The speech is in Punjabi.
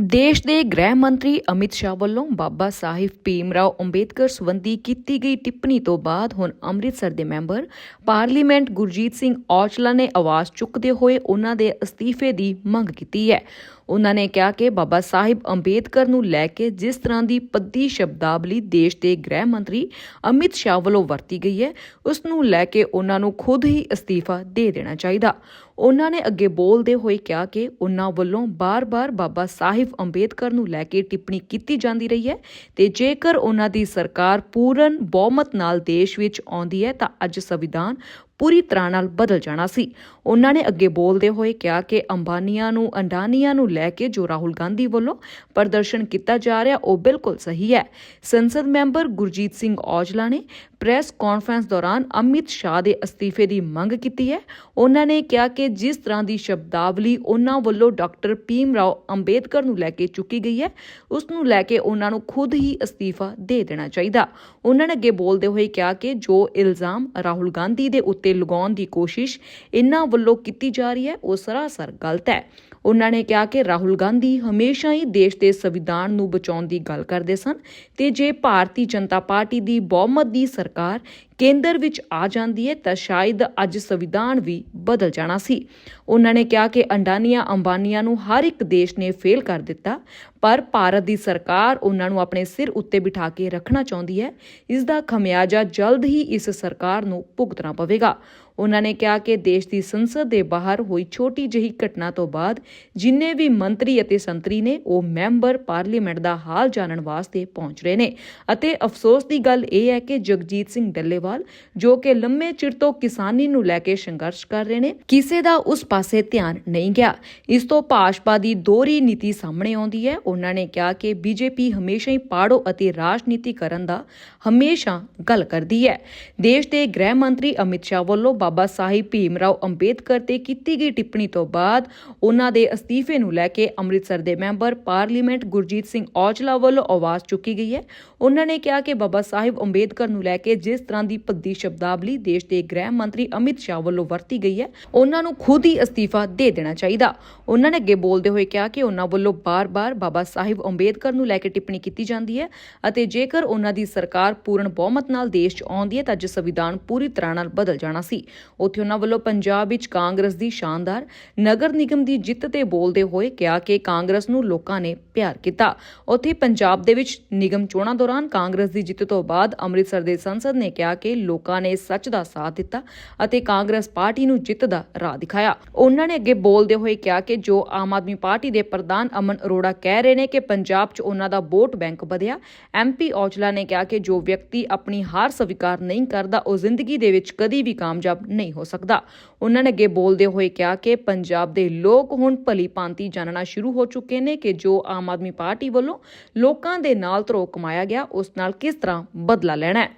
ਦੇਸ਼ ਦੇ ਗ੍ਰਹਿ ਮੰਤਰੀ ਅਮਿਤ ਸ਼ਾਹ ਵੱਲੋਂ ਬਾਬਾ ਸਾਹਿਬ ਭੀਮਰਾਓ ਅੰਬੇਦਕਰ ਸੰਬੰਧੀ ਕੀਤੀ ਗਈ ਟਿੱਪਣੀ ਤੋਂ ਬਾਅਦ ਹੁਣ ਅੰਮ੍ਰਿਤਸਰ ਦੇ ਮੈਂਬਰ ਪਾਰਲੀਮੈਂਟ ਗੁਰਜੀਤ ਸਿੰਘ ਔਜਲਾ ਨੇ ਆਵਾਜ਼ ਚੁੱਕਦੇ ਹੋਏ ਉਹਨਾਂ ਦੇ ਅਸਤੀਫੇ ਦੀ ਮੰਗ ਕੀਤੀ ਹੈ। ਉਹਨਾਂ ਨੇ ਕਿਹਾ ਕਿ ਬਾਬਾ ਸਾਹਿਬ ਅੰਬੇਦਕਰ ਨੂੰ ਲੈ ਕੇ ਜਿਸ ਤਰ੍ਹਾਂ ਦੀ ਪੱਦੀ ਸ਼ਬਦਾਵਲੀ ਦੇਸ਼ ਦੇ ਗ੍ਰਹਿ ਮੰਤਰੀ ਅਮਿਤ ਸ਼ਾਹ ਵੱਲੋਂ ਵਰਤੀ ਗਈ ਹੈ, ਉਸ ਨੂੰ ਲੈ ਕੇ ਉਹਨਾਂ ਨੂੰ ਖੁਦ ਹੀ ਅਸਤੀਫਾ ਦੇ ਦੇਣਾ ਚਾਹੀਦਾ। ਉਹਨਾਂ ਨੇ ਅੱਗੇ ਬੋਲਦੇ ਹੋਏ ਕਿਹਾ ਕਿ ਉਹਨਾਂ ਵੱਲੋਂ ਬਾਰ-ਬਾਰ ਬਾਬਾ ਸਾਹਿਬ ਅੰਬੇਦਕਰ ਨੂੰ ਲੈ ਕੇ ਟਿੱਪਣੀ ਕੀਤੀ ਜਾਂਦੀ ਰਹੀ ਹੈ ਤੇ ਜੇਕਰ ਉਹਨਾਂ ਦੀ ਸਰਕਾਰ ਪੂਰਨ ਬਹੁਮਤ ਨਾਲ ਦੇਸ਼ ਵਿੱਚ ਆਉਂਦੀ ਹੈ ਤਾਂ ਅੱਜ ਸੰਵਿਧਾਨ ਪੂਰੀ ਤਰ੍ਹਾਂ ਨਾਲ ਬਦਲ ਜਾਣਾ ਸੀ। ਉਹਨਾਂ ਨੇ ਅੱਗੇ ਬੋਲਦੇ ਹੋਏ ਕਿਹਾ ਕਿ ਅੰਬਾਨੀਆਂ ਨੂੰ, ਅੰਡਾਨੀਆਂ ਨੂੰ ਲੈ ਕੇ ਜੋ ਰਾਹੁਲ ਗਾਂਧੀ ਵੱਲੋਂ ਪ੍ਰਦਰਸ਼ਨ ਕੀਤਾ ਜਾ ਰਿਹਾ, ਉਹ ਬਿਲਕੁਲ ਸਹੀ ਹੈ। ਸੰਸਦ ਮੈਂਬਰ ਗੁਰਜੀਤ ਸਿੰਘ ਔਜਲਾ ਨੇ ਪ੍ਰੈਸ ਕਾਨਫਰੰਸ ਦੌਰਾਨ ਅਮਿਤ ਸ਼ਾਹ ਦੇ ਅਸਤੀਫੇ ਦੀ ਮੰਗ ਕੀਤੀ ਹੈ। ਉਹਨਾਂ ਨੇ ਕਿਹਾ ਕਿ ਜਿਸ ਤਰ੍ਹਾਂ ਦੀ ਸ਼ਬਦਾਵਲੀ ਉਹਨਾਂ ਵੱਲੋਂ ਡਾਕਟਰ ਭੀਮ ਰਾਓ ਅੰਬੇਦਕਰ ਨੂੰ ਲੈ ਕੇ ਚੁੱਕੀ ਗਈ ਹੈ, ਉਸ ਨੂੰ ਲੈ ਕੇ ਉਹਨਾਂ ਨੂੰ ਖੁਦ ਹੀ ਅਸਤੀਫਾ ਦੇ ਦੇਣਾ ਚਾਹੀਦਾ। ਉਹਨਾਂ ਨੇ ਅੱਗੇ ਬੋਲਦੇ ਹੋਏ ਕਿਹਾ ਕਿ ਜੋ ਇਲਜ਼ਾਮ ਰਾਹੁਲ ਗਾਂਧੀ ਦੇ ਉੱਤੇ ਲਗਾਉਣ ਦੀ ਕੋਸ਼ਿਸ਼ ਇਹਨਾਂ ਵੱਲੋਂ ਕੀਤੀ ਜਾ ਰਹੀ ਹੈ ਉਹ ਸਰਾਸਰ ਗਲਤ ਹੈ। ਉਹਨਾਂ ਨੇ ਕਿਹਾ ਕਿ ਰਾਹੁਲ ਗਾਂਧੀ ਹਮੇਸ਼ਾ ਹੀ ਦੇਸ਼ ਦੇ ਸੰਵਿਧਾਨ ਨੂੰ ਬਚਾਉਣ ਦੀ ਗੱਲ ਕਰਦੇ ਸਨ ਤੇ ਜੇ ਭਾਰਤੀ ਜਨਤਾ ਪਾਰਟੀ ਦੀ ਬਹੁਮਤ ਦੀ ਸਰਕਾਰ ਕੇਂਦਰ ਵਿੱਚ ਆ ਜਾਂਦੀ ਹੈ ਤਾਂ ਸ਼ਾਇਦ ਅੱਜ ਸੰਵਿਧਾਨ ਵੀ ਬਦਲ ਜਾਣਾ ਸੀ। ਉਹਨਾਂ ਨੇ ਕਿਹਾ ਕਿ ਅੰਡਾਨੀਆਂ ਅੰਬਾਨੀਆਂ ਨੂੰ ਹਰ ਇੱਕ ਦੇਸ਼ ਨੇ ਫੇਲ ਕਰ ਦਿੱਤਾ, ਪਰ ਭਾਰਤ ਦੀ ਸਰਕਾਰ ਉਹਨਾਂ ਨੂੰ ਆਪਣੇ ਸਿਰ ਉੱਤੇ ਬਿਠਾ ਕੇ ਰੱਖਣਾ ਚਾਹੁੰਦੀ ਹੈ। ਇਸ ਦਾ ਖਮਿਆਜਾ ਜਲਦ ਹੀ ਇਸ ਸਰਕਾਰ ਨੂੰ ਭੁਗਤਣਾ ਪਵੇਗਾ। ਉਹਨਾਂ ਨੇ ਕਿਹਾ ਕਿ ਦੇਸ਼ ਦੀ ਸੰਸਦ ਦੇ ਬਾਹਰ ਹੋਈ ਛੋਟੀ ਜਿਹੀ ਘਟਨਾ ਤੋਂ ਬਾਅਦ ਜਿੰਨੇ ਵੀ ਮੰਤਰੀ ਅਤੇ ਸੰਤਰੀ ਨੇ, ਉਹ ਮੈਂਬਰ ਪਾਰਲੀਮੈਂਟ ਦਾ ਹਾਲ ਜਾਣਨ ਵਾਸਤੇ ਪਹੁੰਚ ਰਹੇ ਨੇ। ਅਤੇ ਅਫਸੋਸ ਦੀ ਗੱਲ ਇਹ ਹੈ ਕਿ ਜਗਜੀਤ ਸਿੰਘ ਡੱਲੇਵਾਲ, ਜੋ ਕਿ ਲੰਮੇ ਚਿਰ ਤੋਂ ਕਿਸਾਨੀ ਨੂੰ ਲੈ ਕੇ ਸੰਘਰਸ਼ ਕਰ ਰਹੇ ਨੇ, ਕਿਸੇ ਦਾ ਉਸ ਪਾਸੇ ਧਿਆਨ ਨਹੀਂ ਗਿਆ। ਇਸ ਤੋਂ ਭਾਜਪਾ ਦੀ ਦੋਹਰੀ ਨੀਤੀ ਸਾਹਮਣੇ ਆਉਂਦੀ ਹੈ। ਉਹਨਾਂ ਨੇ ਕਿਹਾ ਕਿ ਬੀਜੇਪੀ ਹਮੇਸ਼ਾ ਹੀ ਪਾੜੋ ਅਤੇ ਰਾਜਨੀਤੀ ਕਰਨ ਦਾ ਹਮੇਸ਼ਾ ਗੱਲ ਕਰਦੀ ਹੈ। ਦੇਸ਼ ਦੇ ਗ੍ਰਹਿ ਮੰਤਰੀ ਅਮਿਤ ਸ਼ਾਹ ਵੱਲੋਂ ਬਾਬਾ ਸਾਹਿਬ ਭੀਮ ਰਾਓ ਅੰਬੇਦਕਰ ਤੇ ਕੀਤੀ ਗਈ ਟਿੱਪਣੀ ਤੋਂ ਬਾਅਦ ਉਹਨਾਂ ਦੇ ਅਸਤੀਫੇ ਨੂੰ ਲੈ ਕੇ ਅੰਮ੍ਰਿਤਸਰ ਦੇ ਮੈਂਬਰ ਪਾਰਲੀਮੈਂਟ ਗੁਰਜੀਤ ਸਿੰਘ ਔਜਲਾ ਵੱਲੋਂ ਆਵਾਜ਼ ਚੁੱਕੀ ਗਈ ਹੈ। ਉਹਨਾਂ ਨੇ ਕਿਹਾ ਕਿ ਬਾਬਾ ਸਾਹਿਬ ਅੰਬੇਦਕਰ ਨੂੰ ਲੈ ਕੇ ਜਿਸ ਤਰ੍ਹਾਂ ਦੀ ਭੱਦੀ ਸ਼ਬਦਾਵਲੀ ਦੇਸ਼ ਦੇ ਗ੍ਰਹਿ ਮੰਤਰੀ ਅਮਿਤ ਸ਼ਾਹ ਵੱਲੋਂ ਵਰਤੀ ਗਈ ਹੈ, ਉਹਨਾਂ ਨੂੰ ਖੁਦ ਹੀ ਅਸਤੀਫਾ ਦੇ ਦੇਣਾ ਚਾਹੀਦਾ। ਉਹਨਾਂ ਨੇ ਅੱਗੇ ਬੋਲਦੇ ਹੋਏ ਕਿਹਾ ਕਿ ਉਹਨਾਂ ਵੱਲੋਂ ਬਾਰ-ਬਾਰ ਬਾਬਾ ਸਾਹਿਬ ਅੰਬੇਦਕਰ ਨੂੰ ਲੈ ਕੇ ਟਿੱਪਣੀ ਕੀਤੀ ਜਾਂਦੀ ਹੈ ਅਤੇ ਜੇਕਰ ਉਹਨਾਂ ਦੀ ਸਰਕਾਰ ਪੂਰਨ ਬਹੁਮਤ ਨਾਲ ਦੇਸ਼ 'ਚ ਆਉਂਦੀ ਹੈ ਤਾਂ ਅੱਜ ਸੰਵਿਧਾਨ ਪੂਰੀ ਤਰ੍ਹਾਂ ਨਾਲ ਬਦਲ ਜਾਣਾ ਸੀ। ਉੱਥੇ ਉਹਨਾਂ ਵੱਲੋਂ ਪੰਜਾਬ ਵਿੱਚ ਕਾਂਗਰਸ ਦੀ ਸ਼ਾਨਦਾਰ ਨਗਰ ਨਿਗਮ ਦੀ ਜਿੱਤ ਤੇ ਬੋਲਦੇ ਹੋਏ ਕਿਹਾ ਕਿ ਕਾਂਗਰਸ ਨੂੰ ਲੋਕਾਂ ਨੇ ਪਿਆਰ ਕੀਤਾ। ਉੱਥੇ ਪੰਜਾਬ ਦੇ ਵਿੱਚ ਨਿਗਮ ਚੋਣਾਂ ਦੌਰਾਨ ਕਾਂਗਰਸ ਦੀ ਜਿੱਤ ਤੋਂ ਬਾਅਦ ਅੰਮ੍ਰਿਤਸਰ ਦੇ ਸੰਸਦ ਨੇ ਕਿਹਾ ਕਿ ਲੋਕਾਂ ਨੇ ਸੱਚ ਦਾ ਸਾਥ ਦਿੱਤਾ ਅਤੇ ਕਾਂਗਰਸ ਪਾਰਟੀ ਨੂੰ ਜਿੱਤ ਦਾ ਰਾਹ ਦਿਖਾਇਆ। ਉਹਨਾਂ ਨੇ ਅੱਗੇ ਬੋਲਦੇ ਹੋਏ ਕਿਹਾ ਕਿ ਜੋ ਆਮ ਆਦਮੀ ਪਾਰਟੀ ਦੇ ਪ੍ਰਧਾਨ ਅਮਨ ਅਰੋੜਾ ਕਹਿ ਰਹੇ ਨੇ ਕਿ ਪੰਜਾਬ 'ਚ ਉਹਨਾਂ ਦਾ ਵੋਟ ਬੈਂਕ ਵਧਿਆ। ਐਮਪੀ ਔਜਲਾ ਨੇ ਕਿਹਾ ਕਿ ਜੋ ਵਿਅਕਤੀ ਆਪਣੀ ਹਾਰ ਸਵੀਕਾਰ ਨਹੀਂ ਕਰਦਾ, ਉਹ ਜ਼ਿੰਦਗੀ ਦੇ ਵਿੱਚ ਕਦੀ ਵੀ ਕਾਮਯਾਬ ਕਾਮਯਾਬ ਨਹੀਂ ਹੋ ਸਕਦਾ। ਉਹਨਾਂ ਨੇ ਅੱਗੇ ਬੋਲਦੇ ਹੋਏ ਕਿਹਾ ਕਿ ਪੰਜਾਬ ਦੇ ਲੋਕ ਹੁਣ ਭਲੀ ਭਾਂਤੀ ਜਾਣਨਾ ਸ਼ੁਰੂ ਹੋ ਚੁੱਕੇ ਨੇ ਕਿ ਜੋ ਆਮ ਆਦਮੀ ਪਾਰਟੀ ਵੱਲੋਂ ਲੋਕਾਂ ਦੇ ਨਾਲ ਧਰੋ ਕਮਾਇਆ ਗਿਆ, ਉਸ ਨਾਲ ਕਿਸ ਤਰ੍ਹਾਂ ਬਦਲਾ ਲੈਣਾ ਹੈ।